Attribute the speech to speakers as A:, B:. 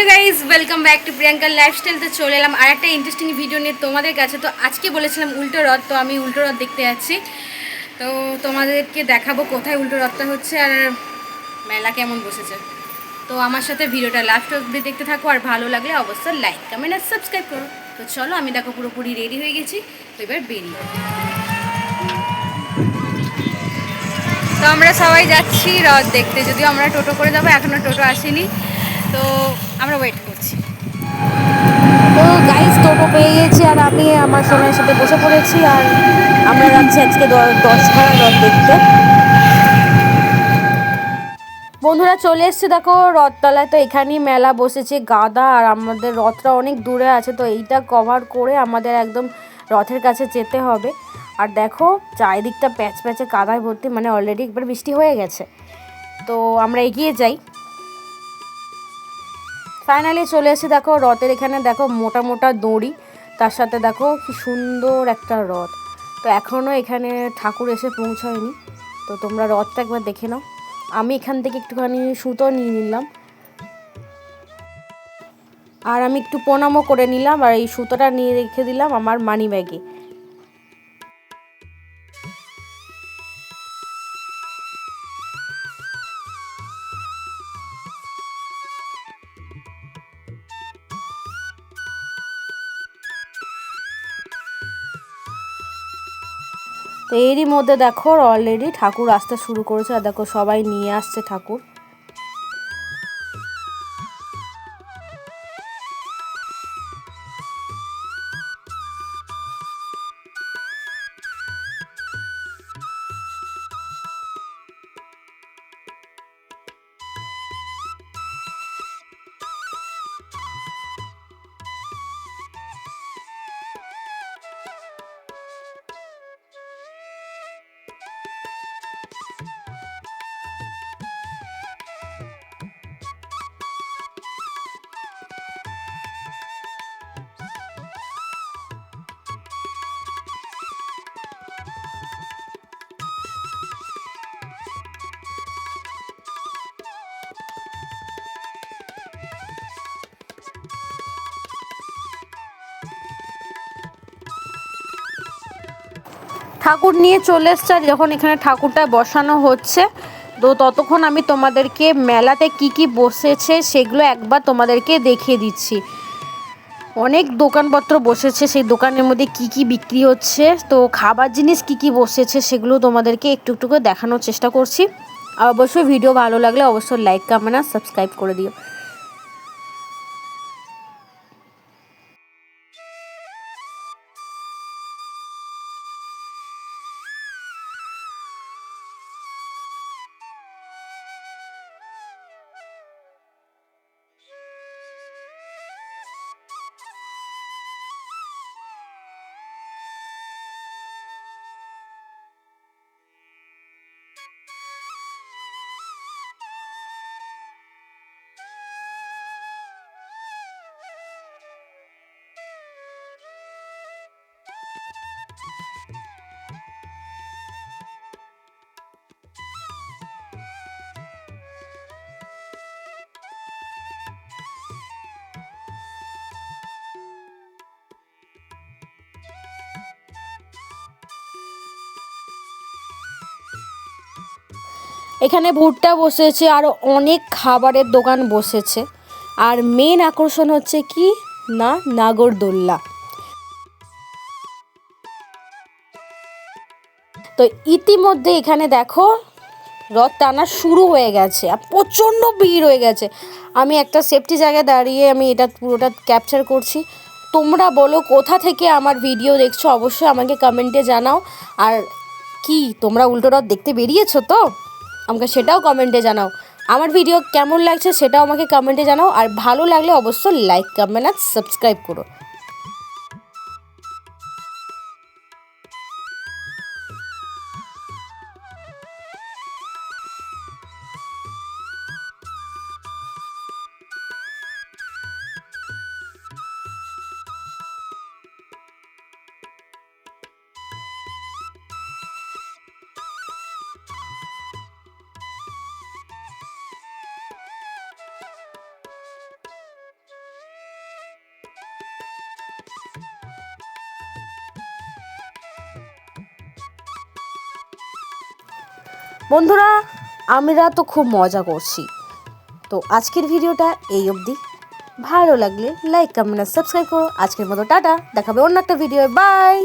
A: Hello guys welcome back to প্রিয়াঙ্কার lifestyle. তো চলে এলাম আর একটা ইন্টারেস্টিং ভিডিও নিয়ে তোমাদের কাছে। তো আজকে বলেছিলাম উল্টো রথ, তো আমি উল্টো রথ দেখতে যাচ্ছি। তো তোমাদেরকে দেখাবো কোথায় উল্টো রথটা হচ্ছে আর মেলা কেমন বসেছে। তো আমার সাথে ভিডিওটা লাস্ট অব্দি দেখতে থাকো, আর ভালো লাগলে অবশ্যই লাইক কমেন্ট আর সাবস্ক্রাইব করো। তো চলো, আমি দেখো পুরোপুরি রেডি হয়ে গেছি। তো এবার বেরিয়ে তো আমরা সবাই যাচ্ছি রথ দেখতে। যদিও আমরা টোটো করে যাব এখনও টোটো আসেনি। তো আমরা ওয়েট করছি।
B: তো গাইজ টোটো পেয়ে গেছি আর আমি আমার সময়ের সাথে বসে পড়েছি আর আমরা যাচ্ছি আজকে দশ ভাড়া রথ দেখতে। বন্ধুরা চলে এসছে, দেখো রথতলায়। তো এখানেই মেলা বসেছে গাদা আর আমাদের রথটা অনেক দূরে আছে, তো এইটা কভার করে আমাদের একদম রথের কাছে যেতে হবে। আর দেখো, চারিদিকটা প্যাচ প্যাচে কাদায় ভর্তি মানে অলরেডি একবার বৃষ্টি হয়ে গেছে। তো আমরা এগিয়ে যাই। ফাইনালি চলে এসে দেখো রথের এখানে, দেখো মোটা মোটা দড়ি, তার সাথে দেখো কি সুন্দর একটা রথ। তো এখনও এখানে ঠাকুর এসে পৌঁছায়নি, তো তোমরা রথটা একবার দেখে নাও। আমি এখান থেকে একটুখানি সুতো নিয়ে নিলাম। আর আমি একটু প্রণামও করে নিলাম, আর এই সুতোটা নিয়ে রেখে দিলাম আমার মানি ব্যাগে তো এরই মধ্যে দেখো অলরেডি ঠাকুর আসতে শুরু করেছে। আর দেখো সবাই নিয়ে আসছে ঠাকুর। ঠাকুর নিয়ে চলে এসছে। আর যখন এখানে ঠাকুরটা বসানো হচ্ছে, তো ততক্ষণ আমি তোমাদেরকে মেলাতে কি কি বসেছে সেগুলো একবার তোমাদেরকে দেখিয়ে দিচ্ছি। অনেক দোকানপত্র বসেছে, সেই দোকানের মধ্যে কি কি বিক্রি হচ্ছে, তো খাবার জিনিস কি কি বসেছে সেগুলো তোমাদেরকে একটু একটু করে দেখানোর চেষ্টা করছি। আর অবশ্যই ভিডিও ভালো লাগলে অবশ্যই লাইক কমেন্ট আর সাবস্ক্রাইব করে দিও। এখানে ভুট্টা বসেছে, আর অনেক খাবারের দোকান বসেছে। আর মেন আকর্ষণ হচ্ছে কি? না, নাগরদোল্লা। তো ইতিমধ্যে এখানে দেখো, রথ টানা শুরু হয়ে গেছে, আর প্রচণ্ড ভিড় হয়ে গেছে। আমি একটা সেফটি জায়গায় দাঁড়িয়ে আমি এটা পুরোটা ক্যাপচার করছি। তোমরা বলো, কোথা থেকে আমার ভিডিও দেখছ? অবশ্যই আমাকে কমেন্টে জানাও। আর কি, তোমরা উল্টো রথ দেখতে বেরিয়েছো তো? আমাকে সেটাও কমেন্টে জানাও। আমার ভিডিও কেমন লাগছে সেটাও আমাকে কমেন্টে জানাও। আর ভালো লাগলে অবশ্যই লাইক কমেন্ট আর সাবস্ক্রাইব করো। বন্ধুরা, আমরা তো খুব মজা করছি। তো আজকের ভিডিওটা এই অবধি। ভালো লাগলে লাইক কমেন্ট সাবস্ক্রাইব করো। আজকের মতো টাটা। দেখাবে অন্য একটা ভিডিও বাই